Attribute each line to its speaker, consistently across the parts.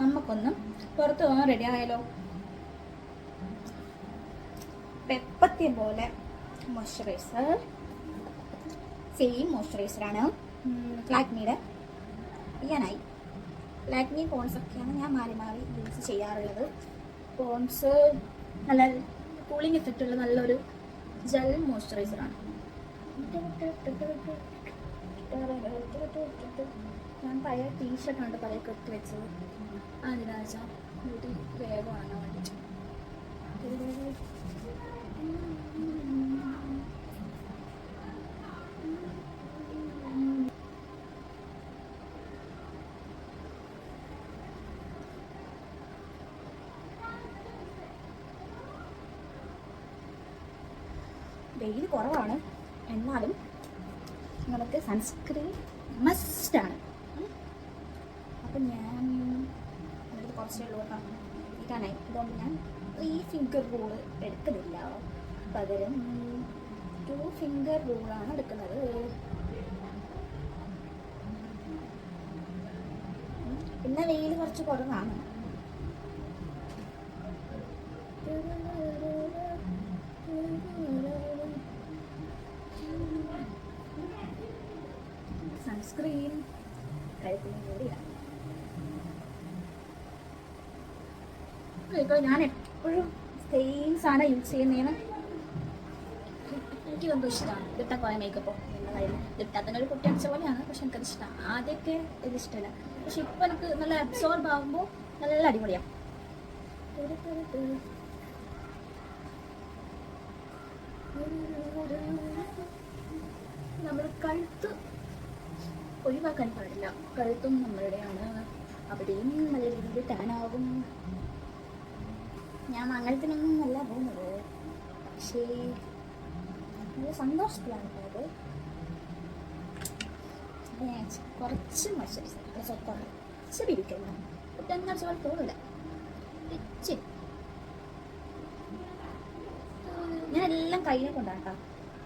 Speaker 1: നമുക്കൊന്ന് പുറത്ത് പോകാൻ റെഡി ആയാലോ? പെപ്പത്തെ പോലെ മോയ്സ്ചറൈസർ സെയിം മോയ്സ്ചറൈസറാണ് ലാക്മിയുടെ ഞാനായി ലാക്മി പോൺസൊക്കെയാണ് ഞാൻ മാറി മാറി യൂസ് ചെയ്യാറുള്ളത്. പോൺസ് നല്ല കൂളിംഗ് എഫക്റ്റ് ഉള്ള നല്ലൊരു ജെൽ മോയ്സ്ചറൈസറാണ് ഞാൻ പഴയ ടീഷർട്ടാണ് പഴയ കെട്ടി വെച്ചത്. അതിനാച്ച ബ്യൂട്ടി വേഗം വാങ്ങാൻ വേണ്ടി വെയിൽ കുറവാണ്. എന്നാലും നമുക്ക് സൺസ്ക്രീൻ മസ്റ്റാണ് അപ്പം ഞാൻ അതിൽ കുറച്ചേ ഉള്ളൂ അതുകൊണ്ട് ഞാൻ ത്രീ ഫിംഗർ റൂൾ എടുക്കുന്നില്ല. പകരം ടു ഫിംഗർ റൂളാണ് എടുക്കുന്നത്. പിന്നെ വെയിൽ കുറച്ച് കുറവാണ്. സൺസ്ക്രീൻ കഴുത്തിന് കൂടിയാണ് ഇപ്പോൾ ഞാൻ എപ്പോഴും സെയിം സാധനം യൂസ് ചെയ്യുന്നതിന് എനിക്ക് എന്തോ ഇഷ്ടമാണ് ഇതിട്ട കുറേ മേക്കപ്പോ തന്നെ ഒരു കുട്ടി അടിച്ച പോലെയാണ് പക്ഷെ എനിക്കത് ഇഷ്ടമാണ് ആദ്യമൊക്കെ ഇത് ഇഷ്ടമല്ല. പക്ഷെ ഇപ്പം എനിക്ക് നല്ല അബ്സോർബ് ആകുമ്പോൾ നല്ല അടിപൊളിയാണ് നമ്മൾ കഴുത്ത് ഒഴിവാക്കാൻ പാടില്ല. കഴുത്തും നമ്മളുടെയാണ്. അവിടെയും നല്ല രീതിയിൽ താനാകും. ഞാൻ മംഗളത്തിനൊന്നും അല്ല പോകുന്നത്. പക്ഷേ നല്ല സന്തോഷത്തിലാണ് പോയത്. കുറച്ച് മത്സരിച്ചു കുറച്ച് കുറ്റം കാണിച്ച പോലെ തോന്നില്ല ഇച്ചിരി ഞാൻ എല്ലാം കയ്യിനെ കൊണ്ടാട്ടാ കേട്ടോ.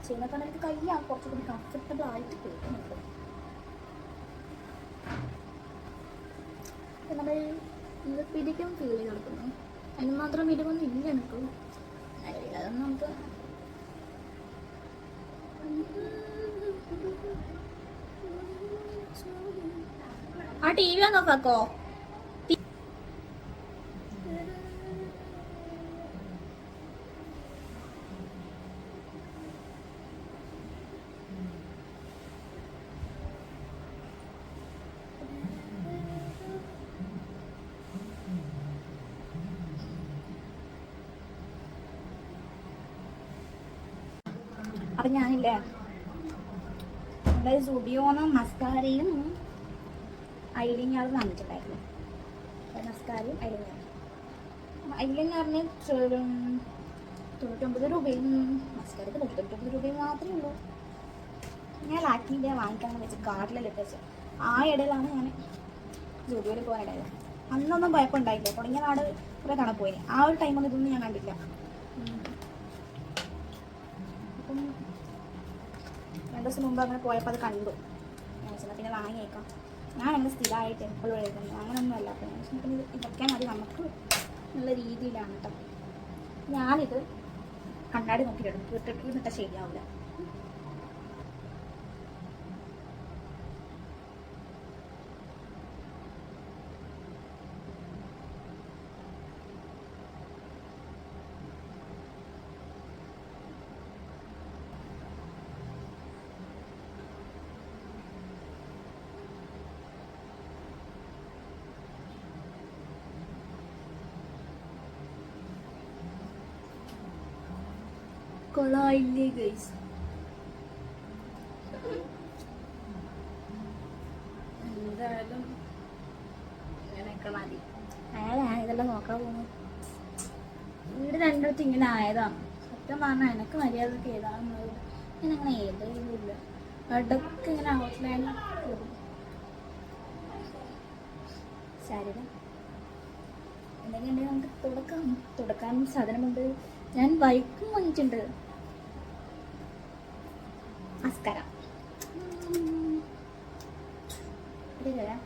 Speaker 1: ചെയ്യുന്നതാണ് എനിക്ക് കയ്യാണ് കുറച്ചുകൂടി കംഫർട്ടബിൾ ആയിട്ട് കേൾക്കുന്നുണ്ട് നമ്മൾ ഇത് പിടിക്കും ഫീൽ ചെയ്ത് കൊടുക്കുന്നു അതിന് മാത്രം പിടിക്കൊന്നും ഇല്ല എനിക്ക്. അതൊന്നും നമുക്ക് ആ ടി വി ഒന്ന് നോക്കാക്കോ അപ്പം ഞാനില്ലേ നമ്മുടെ സുബിയോന്ന് മസ്കാരയും ഐലിഞ്ഞാറും വാങ്ങിച്ചിട്ടുണ്ടായിരുന്നു മസ്കാരയും ഐലിഞ്ഞാറും പറഞ്ഞ് തൊണ്ണൂറ്റൊമ്പത് രൂപയും മസ്കാരക്ക് തൊണ്ണൂറ്റൊമ്പത് രൂപയും മാത്രമേ ഉള്ളൂ. ഞാൻ ലാക്കിന്റെ വാങ്ങിക്കാൻ വെച്ച് കാർഡിലെല്ലാം വെച്ച്. ആ ഇടയിലാണ് ഞാൻ ജോബിയിൽ പോകാൻ ഇടയിൽ അന്നൊന്നും കുഴപ്പമുണ്ടായില്ല തുടങ്ങിയ നാട് കുറേ കാണാൻ പോയി. ആ ഒരു ടൈമൊന്നും ഇതൊന്നും ഞാൻ കണ്ടില്ല. അപ്പം രണ്ട് ദിവസം മുമ്പ് അങ്ങനെ പോയപ്പോൾ അത് കണ്ടു. ഞാൻ വെച്ചാൽ പിന്നെ വാങ്ങിയേക്കാം. ഞാൻ അങ്ങനെ സ്ഥിരമായിട്ട് എപ്പോഴും എഴുതുന്നു അങ്ങനെയൊന്നും അല്ല. അപ്പോൾ ഞാൻ വെച്ചാൽ പിന്നെ ഇതൊക്കെ മതി. നമുക്ക് നല്ല രീതിയിലാണ് കേട്ടോ ഞാനിത് കണ്ണാടി നോക്കിയിട്ടുണ്ട്. ഇട്ടിട്ട് ഇന്നിട്ട് ശരിയാവില്ല കൊള്ളായില്ലേ ഗൈസ് എന്തായാലും നോക്കാൻ വീട് രണ്ടിടത്ത് ഇങ്ങനെ ആയതാണ് സത്യം പറഞ്ഞാൽ എനിക്ക് മര്യാദയ്ക്ക് ഏതാണെന്നുള്ളത് ഞാൻ അങ്ങനെ ഏതില്ല അടക്ക് ഇങ്ങനെ ഔട്ട്ലൈൻ ശരീരം എന്തെങ്കിലും നമുക്ക് തുടക്കാം. തുടക്കാൻ സാധനമുണ്ട് ഞാൻ ബൈക്കും വാങ്ങിച്ചിട്ടുണ്ട്. നമസ്കാരം ഇടിക്കരാ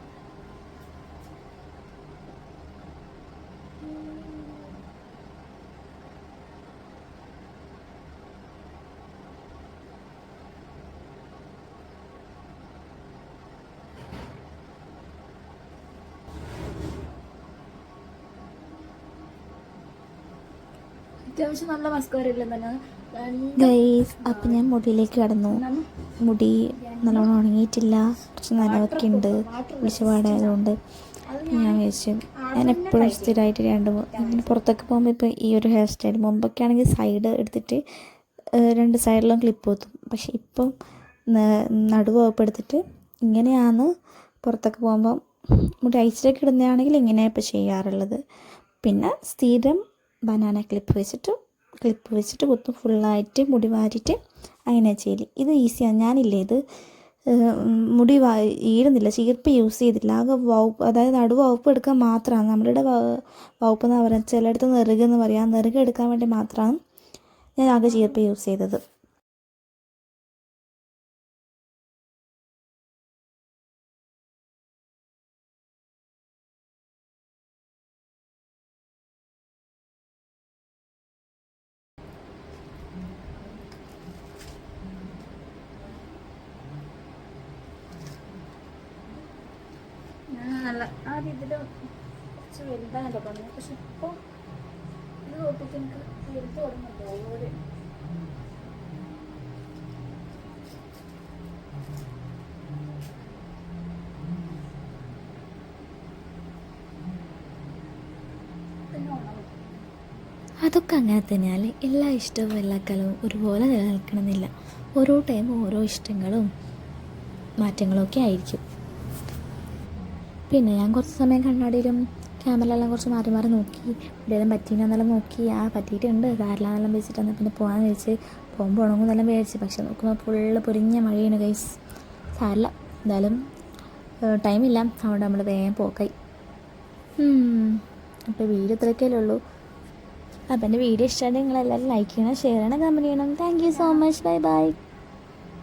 Speaker 1: അത്യാവശ്യം നല്ല മസ്കാര അപ്പൊ തന്നെ? രണ്ട്
Speaker 2: ഗൈസ് അപ്പം ഞാൻ മുടിയിലേക്ക് കടന്നു? മുടി നല്ലോണം ഉണങ്ങിയിട്ടില്ല. കുറച്ച് നനവൊക്കെ ഉണ്ട്. വിളിച്ചുപാടായതുകൊണ്ട് ഞാൻ വിചാരിച്ചു ഞാൻ എപ്പോഴും സ്ഥിരമായിട്ട് രണ്ട് ഇങ്ങനെ പുറത്തൊക്കെ പോകുമ്പോൾ ഇപ്പോൾ ഈ ഒരു ഹെയർ സ്റ്റൈൽ മുമ്പൊക്കെ ആണെങ്കിൽ സൈഡ് എടുത്തിട്ട് രണ്ട് സൈഡിലും ക്ലിപ്പ് ഒത്തും പക്ഷെ ഇപ്പം ന- നടുവകുപ്പ് എടുത്തിട്ട് ഇങ്ങനെയാണ് പുറത്തൊക്കെ പോകുമ്പം മുടി അയച്ചിട്ടൊക്കെ ഇടുന്നതാണെങ്കിൽ ഇങ്ങനെയാണ് ഇപ്പോൾ ചെയ്യാറുള്ളത്. പിന്നെ സ്ഥിരം ബനാന ക്ലിപ്പ് വെച്ചിട്ട് ക്ലിപ്പ് വെച്ചിട്ട് കുത്തും ഫുള്ളായിട്ട് മുടി വാരിയിട്ട് അങ്ങനെ ചെയ്യൽ. ഇത് ഈസിയാണ് ഞാനില്ലേ ഇത് മുടി വാ ഈടുന്നില്ല ചീർപ്പ് യൂസ് ചെയ്തില്ല ആകെ വകുപ്പ് അതായത് നടുവ് വകുപ്പ് എടുക്കാൻ മാത്രമാണ്. നമ്മളുടെ വകുപ്പ് എന്ന് പറയുന്നത് ചിലയിടത്ത് നെറുകെന്ന് പറയാം. നെറുകെടുക്കാൻ വേണ്ടി മാത്രമാണ് ഞാൻ ആകെ ചീർപ്പ് യൂസ് ചെയ്തത്.
Speaker 1: നല്ല ആദ്യം ഇതിൽ കുറച്ച് വലുതാണല്ലോ പറഞ്ഞത്. പക്ഷെ ഇപ്പോൾ ഇത് നോക്കിയിട്ട് എനിക്ക് വലുത് തുടങ്ങുന്നുണ്ട് അതുപോലെ.
Speaker 2: അതൊക്കെ അങ്ങനെ തന്നെയാണ് എല്ലാ ഇഷ്ടവും എല്ലാ കലവും ഒരുപോലെ നിലനിൽക്കണമെന്നില്ല. ഓരോ ടൈമും ഓരോ ഇഷ്ടങ്ങളും മാറ്റങ്ങളൊക്കെ ആയിരിക്കും. പിന്നെ ഞാൻ കുറച്ച് സമയം കണ്ണാടിയിലും ക്യാമറയിലെല്ലാം കുറച്ച് മാറി മാറി നോക്കി. എവിടെയെല്ലാം പറ്റീനെന്നെല്ലാം നോക്കി. ആ പറ്റിയിട്ടുണ്ട്. വെച്ചിട്ട് വെച്ചിട്ടാണ് പിന്നെ പോകാമെന്ന് വെച്ച് പോകുമ്പോൾ ഉണങ്ങുന്നെല്ലാം വിചാരിച്ച്. പക്ഷെ നോക്കുമ്പോൾ ഫുള്ള് പൊരിഞ്ഞ മഴയാണ് കൈസ് സാരില്ല. എന്തായാലും ടൈമില്ല അതുകൊണ്ട് നമ്മൾ വേഗം പോക്കായി. അപ്പോൾ വീഡിയോ ഇത്രയൊക്കെയല്ലേ ഉള്ളൂ. അപ്പം എന്റെ വീഡിയോ ഇഷ്ടമായിട്ട് നിങ്ങളെല്ലാവരും ലൈക്ക് ചെയ്യണം ഷെയർ ചെയ്യണം കമന്റ് ചെയ്യണം. Thank you so much bye bye